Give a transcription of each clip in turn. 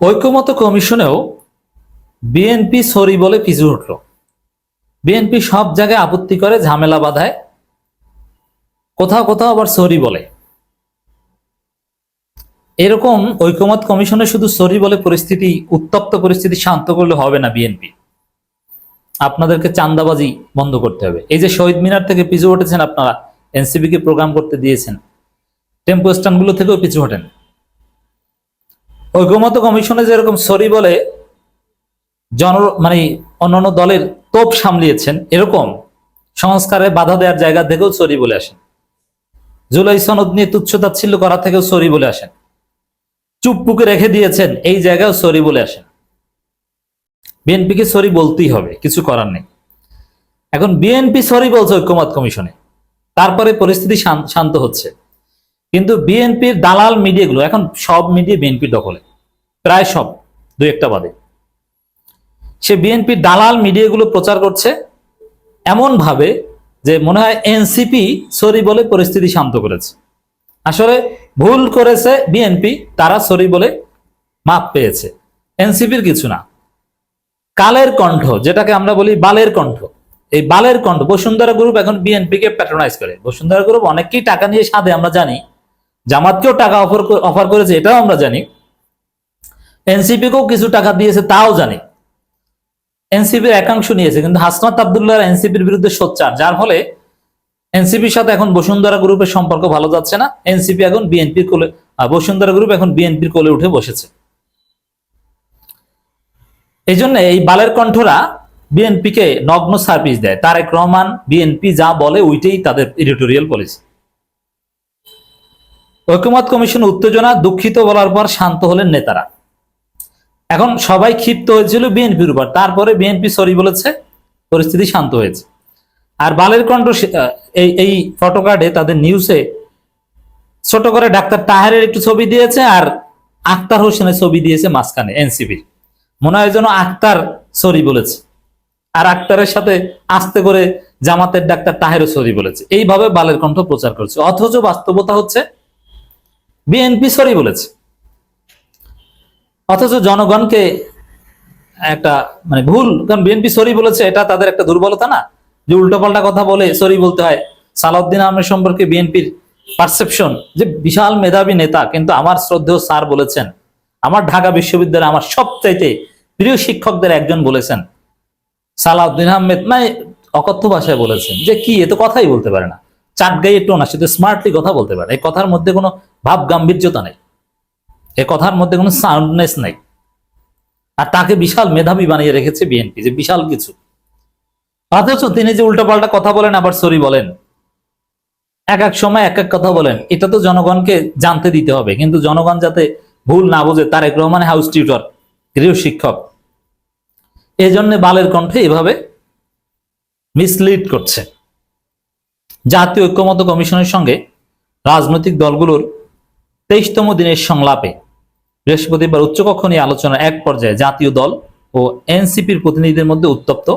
ঐক্যমত কমিশনেও BNP sorry বলে পিছু উঠল। বিএনপি সব জায়গায় আপত্তি করে, ঝামেলা বাধায়। কোথাও কোথাও আবার সরি বলে। এরকম ঐক্যমত কমিশনে শুধু সরি বলে পরিস্থিতি, উত্তপ্ত পরিস্থিতি শান্ত করলে হবে না বিএনপি। আপনাদেরকে চান্দাবাজি বন্ধ করতে হবে। এই যে শহীদ মিনার থেকে পিছু উঠেছেন আপনারা এনসিবি কে প্রোগ্রাম করতে দিয়েছেন। টেম্পো স্ট্যান্ডগুলো থেকেও পিছু হটেন। ঐক্যমত কমিশনে যেরকম সরি বলে জন মানে অন্যান্য দলের তোপ সামলিয়েছেন, এরকম সংস্কারে বাধা দেওয়ার জায়গা থেকেও সরি বলে আসেন। জুলাই সনদ নিয়ে তুচ্ছ তাচ্ছিল্য করা থেকেও সরি বলে আসেন। চুপ পুকে রেখে দিয়েছেন, এই জায়গায় সরি বলে আসেন। বিএনপিকে সরি বলতেই হবে, কিছু করার নেই। এখন বিএনপি সরি বলছে ঐক্যমত কমিশনে। তারপরে পরিস্থিতি শান্ত হচ্ছে। কিন্তু বিএনপির দালাল মিডিয়াগুলো, এখন সব মিডিয়া বিএনপির দখলে। প্রায় সব, দুই একটা বাদে। সে বিএনপির দালাল মিডিয়াগুলো প্রচার করছে এমন ভাবে যে মনে হয় এনসিপি সরি বলে পরিস্থিতি শান্ত করেছে। আসলে ভুল করেছে বিএনপি, তারা সরি বলে মাপ পেয়েছে। এনসিপির কিছু না। কালের কণ্ঠ, যেটাকে আমরা বলি বালের কণ্ঠ। এই বালের কণ্ঠ, বসুন্ধরা গ্রুপ এখন বিএনপি কে প্যাট্রোনাইজ করে। বসুন্ধরা গ্রুপ অনেককেই টাকা নিয়ে সাধে, আমরা জানি। জামাতকেও টাকা অফার অফার করেছে, এটাও আমরা জানি। এনসিপি কেও কিছু টাকা দিয়েছে, তাও জানি। এনসিপির একাংশ নিয়েছে, কিন্তু হাসনাত আবদুল্লাহ এনসিপির বিরুদ্ধে সোচ্চার, যার ফলে এনসিপির সাথে এখন বসুন্ধরা গ্রুপের সম্পর্ক ভালো যাচ্ছে না। এনসিপি এখন বিএনপির কোলে বসুন্ধরা গ্রুপ এখন বিএনপির কোলে উঠে বসেছে। এই জন্য এই বালের কণ্ঠরা বিএনপিকে নগ্ন সার্ভিস দেয়। তারেক রহমান বিএনপি যা বলে, ওইটাই তাদের এডিটোরিয়াল পলিসি ঐক্যমত কমিশন উত্তেজনা, দুঃখিত বলার পর শান্ত হলেন নেতারা। এখন সবাই ক্ষিপ্ত হয়েছিল বিএনপির উপর। তারপরে বিএনপি, সরি বলেছে, পরিস্থিতি শান্ত হয়েছে। আর বালের কণ্ঠ এই এই ফটোকার্ডে তাদের নিউজে ছোট করে ডাক্তার তাহেরের একটু ছবি দিয়েছে আর আক্তার হোসেনের ছবি দিয়েছে মাঝখানে এনসিপির। মনে হয় যেন আক্তার সরি বলেছে। আর আক্তারের সাথে আস্তে করে জামাতের ডাক্তার তাহেরও সরি বলেছে। এইভাবে বালের কণ্ঠ প্রচার করছে। অথচ বাস্তবতা হচ্ছে বিএনপি, সরি বলেছে। অথচ জনগণকে একটা মানে ভুল, কারণ বিএনপি সরি বলেছে, এটা তাদের একটা দুর্বলতা না। যে উল্টোপাল্টা কথা বলে সরি বলতে হয়। সালাউদ্দিন আহমেদ সম্পর্কে বিএনপির পারসেপশন যে বিশাল মেধাবী নেতা, কিন্তু আমার শ্রদ্ধেয় স্যার বলেছেন, আমার ঢাকা বিশ্ববিদ্যালয়ে আমার সবচাইতে প্রিয় শিক্ষকদের একজন বলেছেন, সালাউদ্দিন আহমেদ মানে অকথ্য ভাষায় বলেছেন, যে কি, এ তো কথাই বলতে পারে না। চাট গাই একটু না, সে স্মার্টলি কথা বলতে পারে। এই কথার মধ্যে কোনো ভাব গাম্ভীর্যতা নেই। এ কথার মধ্যে কোনো সাউন্ডনেস নাই। আর তাকে বিশাল মেধাবী বানিয়ে রেখেছে বিএনপি যে বিশাল কিছু। অথচ তিনি যে উল্টোপাল্টা কথা বলেন, আবার সরি বলেন। এক এক সময় এক এক কথা বলেন। এটা তো জনগণকে জানতে দিতে হবে। কিন্তু জনগণ যাতে ভুল না বোঝে, তারেক রহমান হাউস টিউটর গৃহ শিক্ষক। এই জন্য বালের কণ্ঠে এভাবে মিসলিড করছে। জাতীয় ঐক্যমত কমিশনের সঙ্গে রাজনৈতিক দলগুলোর তেইশতম দিনের সংলাপে বৃহস্পতিবার উচ্চকক্ষ নিয়ে আলোচনার এক পর্যায়ে জাতীয় দল ও এনসিপির প্রতিনিধিদের মধ্যে উত্তপ্ত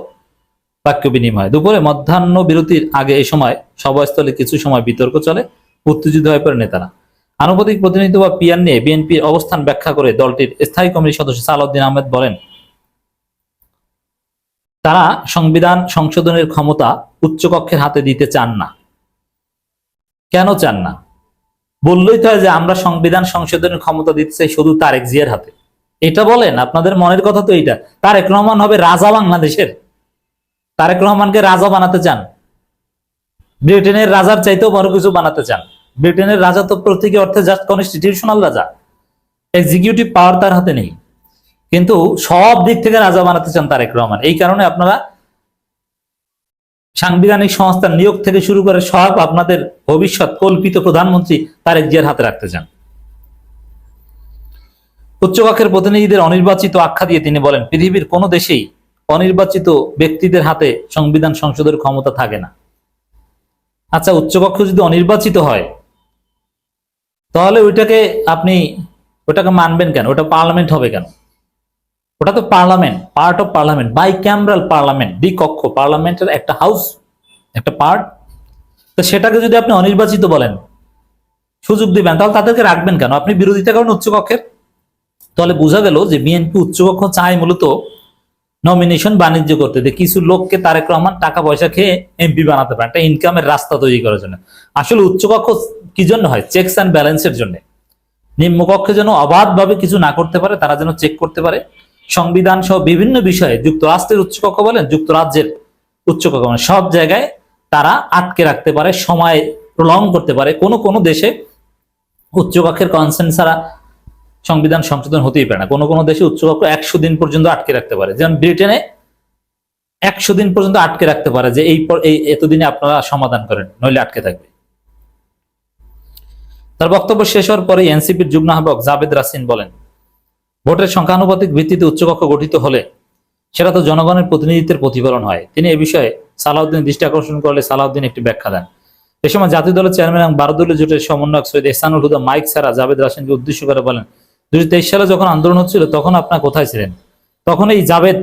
বাক্য বিনিময়। দুপুরে মধ্যাহ্ন বিরতির আগে এই সময় সভাস্থলে কিছু সময় বিতর্ক চলে, উত্তেজিত হয়ে পড়ে নেতারা। আনুপাতিক প্রতিনিধিত্ব বা পিয়ার নিয়ে বিএনপির অবস্থান ব্যাখ্যা করে দলটির স্থায়ী কমিটির সদস্য সালাউদ্দিন আহমেদ বলেন তারা সংবিধান সংশোধনের ক্ষমতা উচ্চকক্ষের হাতে দিতে চান না। কেন চান না? বললেই তো হয় যে আমরা সংবিধান সংশোধনের ক্ষমতা দিতে চাই শুধু তারেক জিয়ার হাতে। এটা বলেন, আপনাদের মনের কথা তো এইটা। তারেক রহমান হবে রাজা বাংলাদেশের। তারেক রহমানকে রাজা বানাতে চান। ব্রিটেনের রাজার চাইতেও বড় কিছু বানাতে চান। ব্রিটেনের রাজা তো প্রতীকী অর্থে জাস্ট কনস্টিটিউশনাল রাজা। এক্সিকিউটিভ পাওয়ার তার হাতে নেই। কিন্তু সব দিক থেকে রাজা বানাতে চান তারেক রহমান। এই কারণে আপনারা সাংবিধানিক সংস্থার নিয়োগ থেকে শুরু করে সব আপনাদের ভবিষ্যৎ কল্পিত প্রধানমন্ত্রী তারেক জিয়ার হাতে রাখতে চান। উচ্চকক্ষের প্রতিনিধিদের অনির্বাচিত আখ্যা দিয়ে তিনি বলেন, পৃথিবীর কোনো দেশেই অনির্বাচিত ব্যক্তিদের হাতে সংবিধান সংসদের ক্ষমতা থাকে না। আচ্ছা উচ্চকক্ষ যদি অনির্বাচিত হয়, তাহলে ওইটাকে আপনি, ওটাকে মানবেন কেন? ওটা পার্লামেন্ট হবে কেন? ওটা তো parliament part of parliament bicameral parliament, দ্বিকক্ষ। পার্লামেন্টের একটা হাউস একটা পার্ট তো সেটাকে যদি আপনি অনির্বাচিত বলেন, সুযোগ দিবেন, তাহলে তাদেরকে রাখবেন কেন? আপনি বিরোধিতা করেন উচ্চকক্ষের। তাহলে বোঝা গেল যে বিএনপি উচ্চকক্ষ চায় মূলত নমিনেশন বাণিজ্য করতে, যে কিছু লোককে তারেক রহমান টাকা পয়সা খেয়ে এমপি বানাতে পারে, একটা ইনকামের রাস্তা তৈরি করার জন্য। আসলে উচ্চকক্ষ কি জন্য হয়? চেকস অ্যান্ড ব্যালেন্সের জন্য। নিম্নকক্ষে যেন অবাধভাবে কিছু না করতে পারে, তারা যেন চেক করতে পারে। সংবিধান সহ বিভিন্ন বিষয়ে যুক্তরাষ্ট্রের উচ্চকক্ষ বলেন, যুক্তরাজ্যের উচ্চকক্ষ মানে সব জায়গায় তারা আটকে রাখতে পারে, সময় প্রলং করতে পারে। কোনো কোনো দেশে উচ্চকক্ষের কনসেন্ট ছাড়া সংবিধান সংশোধন হতেই পারে না। কোনো কোনো দেশে উচ্চকক্ষ একশো দিন পর্যন্ত আটকে রাখতে পারে। যেমন ব্রিটেনে একশো দিন পর্যন্ত আটকে রাখতে পারে যে এই এতদিনে আপনারা সমাধান করেন, নইলে আটকে থাকবে। তার বক্তব্য শেষ হওয়ার পরে এনসিপির যুগ্ম আহ্বায়ক জাবেদ রাসিন বলেন ভোটের সংখ্যানুপাতিক ভিত্তিতে উচ্চকক্ষ গঠিত হলে সেটা তো জনগণের প্রতিনিধিত্বের প্রতিফলন হয়। তিনি এ বিষয়ে সালাউদ্দিন দৃষ্টি আকর্ষণ করলে সালাউদ্দিন একটি ব্যাখ্যা দেন। এ সময় জাতীয় দলের চেয়ারম্যান এবং বারো দলীয় জোটের সমন্বয়ক সৈয়দ এহসানুল হুদা মাইক সারা জাবেদ রাসিনকে উদ্দেশ্য করে বলেন, দুই সালে যখন আন্দোলন হচ্ছিল, তখন আপনার কোথায় ছিলেন? তখন এই জাবেদ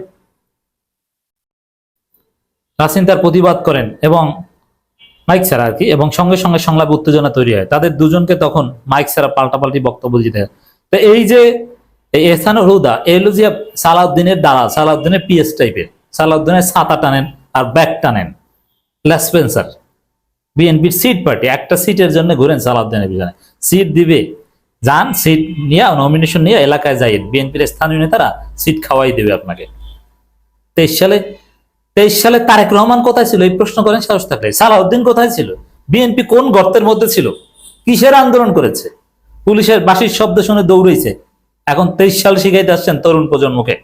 রাসিন তার প্রতিবাদ করেন এবং মাইক ছাড়া আর কি, এবং সঙ্গে সঙ্গে সংলাপ উত্তেজনা তৈরি হয়। তাদের দুজনকে তখন মাইক ছাড়া পাল্টাপাল্টি বক্তব্য দিতে হয়। তো এই যে এই এহসানুল হুদা এলো যে সালাউদ্দিনের দ্বারা সালাউদ্দিনের পিএস টাইপের। সালাউদ্দিনের ছাতা টানেন আর ব্যাগ টানেন। লেসপেন্সার বিএনপির সিট পার্টি, একটা সিটের জন্য ঘুরেন সালাউদ্দিনের পিছনে। সিট দিবে, যান, সিট নিয়ে নমিনেশন নিয়ে, এলাকায় যাই। বিএনপির স্থানীয় নেতারা সিট খাওয়াই দেবে আপনাকে। তেইশ সালে তেইশ সালে তারেক রহমান কোথায় ছিল? এই প্রশ্ন করেন সাহস থাকলে। সালাউদ্দিন কোথায় ছিল? বিএনপি কোন গর্তের মধ্যে ছিল? কিসের আন্দোলন করেছে? পুলিশের বাসির শব্দ শুনে দৌড়েছে। এখন তেইশ সাল শিখাইতে আসছেন তরুণ প্রজন্মকে।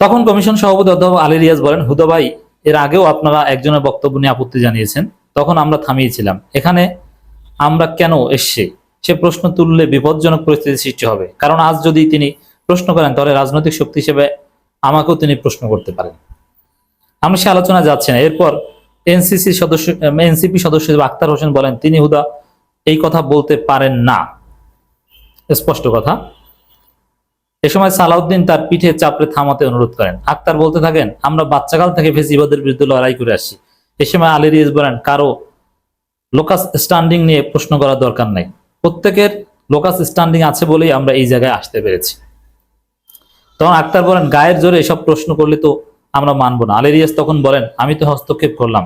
তখন কমিশন সভাপতি অধ্যাপক আলী রিয়াজ বলেন, হুদা ভাই, এর আগেও আপনারা একজনের বক্তব্য নিয়ে আপত্তি জানিয়েছেন। তখন আমরা থামিয়েছিলাম। এখানে আমরা কেন এসছে? সে প্রশ্ন তুললে বিপজ্জনক পরিস্থিতি সৃষ্টি হবে। কারণ আজ যদি তিনি প্রশ্ন করেন, তাহলে রাজনৈতিক শক্তি হিসেবে আমাকেও তিনি প্রশ্ন করতে পারেন। আমরা সে আলোচনা যাচ্ছি না। এরপর এনসিসি সদস্য এনসিপি সদস্য আক্তার হোসেন বলেন, তিনি হুদা এই কথা বলতে পারেন না। স্পষ্ট কথা। এ সময় সালাউদ্দিন তার পিঠে চাপড়ে থামাতে অনুরোধ করেন। আক্তার বলতে থাকেন, আমরা বাচ্চাকাল থেকে ফেসিবাদের বিরুদ্ধে লড়াই করে আসছি। এ সময় আলী রিয়াজ বলেন, কারও লোকাস স্ট্যান্ডিং নিয়ে প্রশ্ন করার দরকার নাই। প্রত্যেকের লোকাস স্ট্যান্ডিং আছে বলেই আমরা এই জায়গায় আসতে পেরেছি। তখন আক্তার বলেন, গায়ের জোরে এসব প্রশ্ন করলে তো আমরা মানবো না। আলী রিয়াজ তখন বলেন, আমি তো হস্তক্ষেপ করলাম।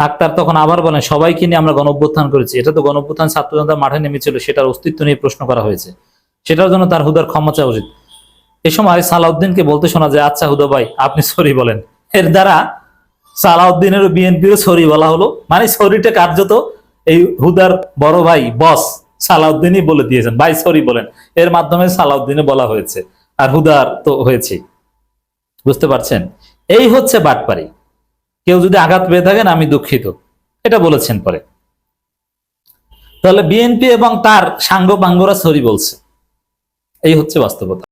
আক্তার তখন আবার বলেন, সবাইকে নিয়ে আমরা গণঅভ্যুত্থান করেছি। এটা তো গণঅভ্যুত্থান ছাত্র জনতা মাঠে নেমেছিল, সেটার অস্তিত্ব নিয়ে প্রশ্ন করা হয়েছে। সেটার জন্য তার হুদার ক্ষমা চাওয়া উচিত। এ সময় সালাউদ্দিনকে বলতে শোনা যায় আচ্ছা হুদা ভাই, আপনি সরি বলেন। এর দ্বারা সালাউদ্দিনের বিএনপিও সরি বলা হলো। মানে সরিটা কার্যত এই হুদার বড় ভাই, বস, সালাউদ্দিনই বলে দিয়েছেন। ভাই, সরি বলেন। এর মাধ্যমে সালাউদ্দিনে বলা হয়েছে। আর হুদার তো হয়েছে বুঝতে পারছেন? এই হচ্ছে বাটপারি। কেউ যদি আঘাত পেয়ে থাকেন, আমি দুঃখিত। এটা বলেছেন পরে। তাহলে বিএনপি এবং তার সাঙ্গ পাঙ্গরা সরি বলছে। এই হচ্ছে বাস্তবতা।